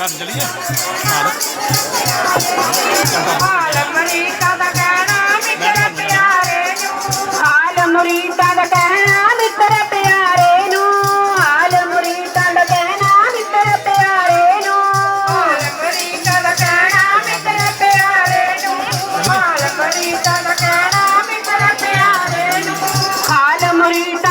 ਘਰ ਚਲੀਏ ਹਾਲ ਮਰੀਤਾ ਦਾ ਕਹਿਣਾ, ਮਿੱਤਰ ਪਿਆਰੇ ਨੂੰ। ਹਾਲ ਮਰੀਤਾ ਦਾ ਕਹਿਣਾ, ਮਿੱਤਰ ਪਿਆਰੇ ਨੂੰ। ਹਾਲ ਮਰੀਤਾ ਦਾ ਕਹਿਣਾ, ਮਿੱਤਰ ਪਿਆਰੇ ਨੂੰ। ਹਾਲ ਮਰੀਤਾ ਦਾ ਕਹਿਣਾ, ਮਿੱਤਰ ਪਿਆਰੇ ਨੂੰ। ਹਾਲ ਮਰੀਤਾ ਦਾ ਕਹਿਣਾ, ਮਿੱਤਰ ਪਿਆਰੇ ਨੂੰ। ਹਾਲ ਮਰੀਤਾ